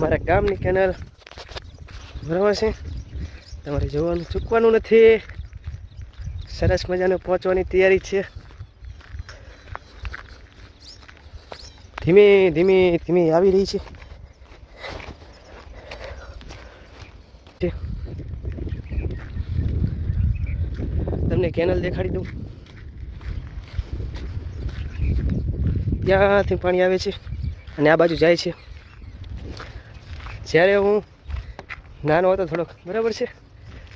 મારા ગામની કેનાલ બરાબર છે. તમારે જોવાનું, ચૂકવાનું નથી. સરસ મજાને પહોંચવાની તૈયારી છે. ધીમે ધીમે ધીમે આવી રહી છે. તમને કેનલ દેખાડી દઉં. ત્યાંથી પાણી આવે છે અને આ બાજુ જાય છે. જ્યારે હું નાનો હતો થોડોક, બરાબર છે?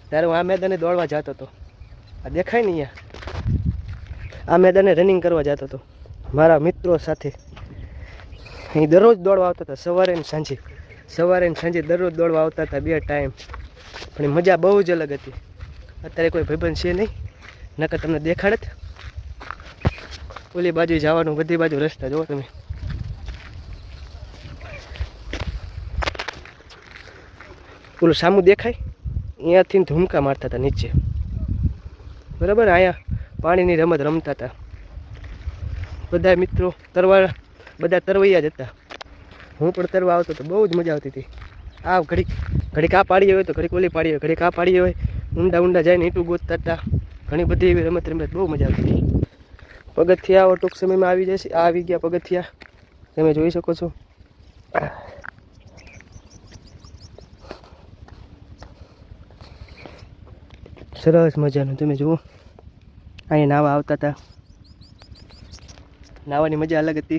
ત્યારે હું આ મેદાને દોડવા જતો હતો. આ દેખાય ને અહીંયા? આ મેદાને રનિંગ કરવા જતો હતો. મારા મિત્રો સાથે અહીં દરરોજ દોડવા આવતા હતા, સવારે ને સાંજે. સવારે ને સાંજે દરરોજ દોડવા આવતા હતા બે ટાઈમ પણ મજા બહુ જ અલગ હતી. અત્યારે કોઈ ભાઈબંધ છે નહીં, નકર તમને દેખાડત. ઓલી બાજુ જવાનું, બધી બાજુ રસ્તા જુઓ તમે. પેલું સામું દેખાય? અહીંયાથી ધૂમકા મારતા હતા નીચે. બરાબર? અહીંયા પાણીની રમત રમતા હતા. બધા મિત્રો તરવા બધા તરવૈયા જ હતા. હું પણ તરવા આવતો તો બહુ જ મજા આવતી હતી. આ ઘડીક ઘડીક આ પાડી હોય તો ઘડીક ઓલી પાડી હોય, ઘડીક આ પાડી હોય. ઊંડા ઊંડા જઈને ઈંટું ગોતતા હતા. ઘણી બધી એવી રમત રમત, બહુ મજા આવતી હતી. પગથિયાઓ ટૂંક સમયમાં આવી જશે. આવી ગયા પગથિયા. તમે જોઈ શકો છો. સરસ મજાનું, તમે જુઓ. અહીંયા નાવા આવતા હતા. નાવાની મજા અલગ હતી.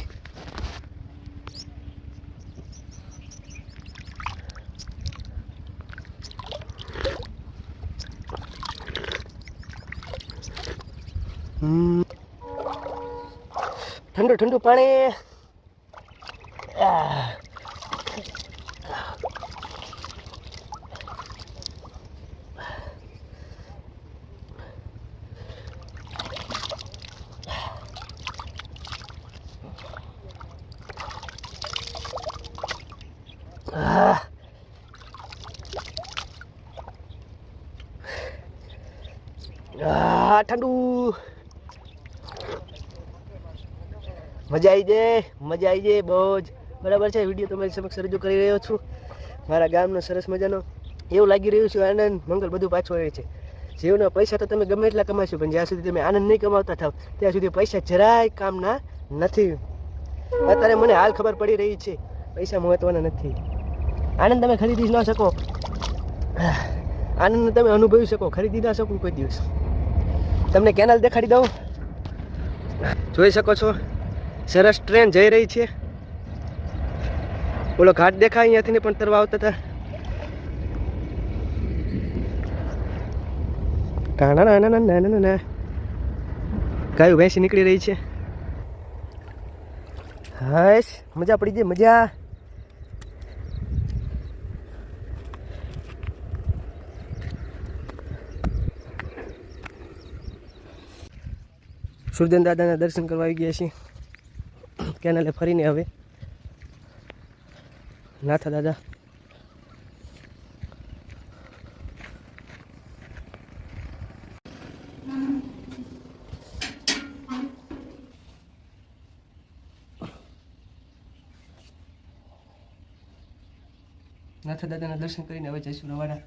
ઠંડુ ઠંડુ પાણી. ઠંડુ. મજા આવી જાય, મજા આવી જાય બહુ જ બરાબર છે, વીડિયો તમારી સમક્ષ રજૂ કરી રહ્યો છું. મારા ગામનો સરસ મજાનો. એવું લાગી રહ્યું છે, આનંદ, મંગલ બધું પાછું આવે છે. જીવના પૈસા તો તમે ગમે એટલા કમાશો, પણ જ્યાં સુધી તમે આનંદ નહીં કમાવતા થાવ, ત્યાં સુધી પૈસા જરાય કામના નથી. અત્યારે મને હાલ ખબર પડી રહી છે, પૈસા મહત્વના નથી. આનંદ તમે ખરીદી ન શકો. આનંદ તમે અનુભવી શકો, ખરીદી ના શકો કોઈ દિવસ. તમને કેનાલ દેખાડી દઉં. જોઈ શકો છો, સરસ ટ્રેન જઈ રહી છે. ઓલો ઘાટ દેખાય અહીંયાથી પણ તરવા આવતા હતા. કાણા ના ના ના ના ના ગાયું ભેંસી નીકળી રહી છે. હશ, મજા પડી ગઈ, મજા. સુરજન દાદાના દર્શન કરવા આવી ગયા છીએ. કેનાલે ફરીને હવે. નાથા દાદા. નાથા દાદાના દર્શન કરીને હવે જઈશું રવાના